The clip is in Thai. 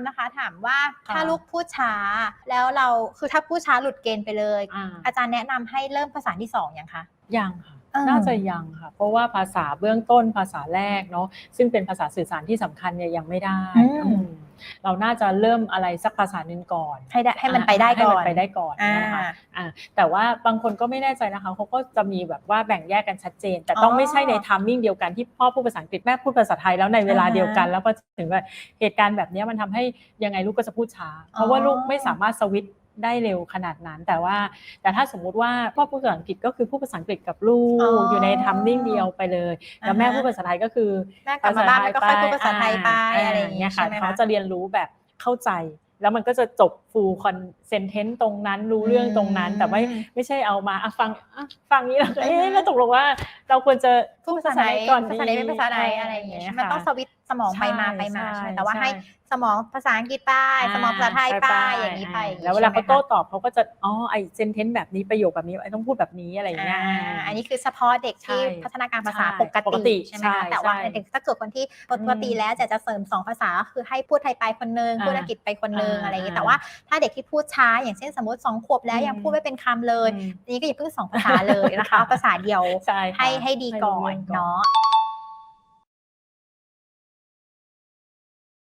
ำนะคะ ถามว่าค่ะถ้าลูกพูดช้า แล้วเราคือถ้าพูดช้าหลุดเกณฑ์ไปเลยอ่าอาจารย์แนะนำให้เริ่มภาษาที่สองยังคะยังค่ะเออ น่าจะยังค่ะ เพราะว่าภาษาเบื้องต้นภาษาแรกเนาะซึ่งเป็นภาษาสื่อสารที่สำคัญเนี่ยยังไม่ได้อืมเราน่าจะเริ่มอะไรสักภาษาหนึ่งก่อน ให้ได้ให้มันไปได้ก่อนให้มันไปได้ก่อนอ่านะคะอ่าแต่ว่าบางคนก็ไม่แน่ใจนะคะเขาก็จะมีแบบว่าแบ่งแยกกันชัดเจน แต่ต้องอ๋อไม่ใช่ในทามมิ่งเดียวกันที่พ่อพูดภาษาอังกฤษแม่พูดภาษาไทยแล้วในเวลาอ่าฮะเดียวกัน แล้วก็ถึงว่าเหตุการณ์แบบเนี้ยมันทำให้ยังไงลูกก็จะพูดช้า เพราะว่าอ๋อลูกไม่สามารถสวิตช์ ได้เร็วขนาดนั้น แต่ว่า แต่ถ้าสมมุติว่าพ่อพูดภาษาอังกฤษก็คือพูดภาษาอังกฤษกับลูกอ๋อออยู่ในทัมมิ่งเดียวไปเลยแล้วแม่อ่าฮะพูดภาษาไทยก็คือแม่กลับมาบ้านแล้วก็ค่อยพูดภาษาไทยไปอ่าอะไรอย่างเงี้ยค่ะใช่ไหมเขาคะจะเรียนรู้แบบเข้าใจแล้วมันก็จะจบ full consentence ตรงนั้นรู้เรื่องตรงนั้น แต่ไม่อืมไม่ใช่เอามาอะฟังอะฟังนี้แล้วก็เอ๊ะแล้วตกลงว่า เราควรจะพูดภาษาไหนก่อนภาษาไหนเป็นภาษาไหนอะไรอย่างเงี้ยมันค่ะต้องสวิตช์ สมองไปมาใช่ไปมาใช่ใช่ไหมแต่ว่าใช่ให้สมองภาษาอังกฤษไปสมองภาษาไทยไปใช่อย่างนี้ไปอ่าแล้วเวลาเขาโต้ใช่ไหมคะตอบเขาก็จะอ๋อไอเซนเทนต์แบบนี้ประโยคแบบนี้ไอต้องพูดแบบนี้อะไรอย่างเงี้ยอ่าอันนี้คือเฉพาะเด็กที่ใช่พัฒนาการภาษาใช่ปกปกติติใช่ไหมใช่คะแต่ว่าใช่เด็กถ้าเกิดคนที่ปกติอืมแล้วจะจะเสริมสองภาษาคือให้พูดไทยไปคนนึงอ่าพูดอังกฤษไปคนนึงอ่าอะไรอย่างเงี้ยอ่าแต่ว่าถ้าเด็กที่พูดช้าอย่างเช่นสมมติสองขวบแล้วอืมยังพูดไม่เป็นคำเลยอืมอันนี้ก็อย่าเพิ่งสองภาษาเลยนะคะเอาภาษาเดียวใช่ค่ะให้ให้ดีก่อนให้รู้เรื่องก่อนเนาะ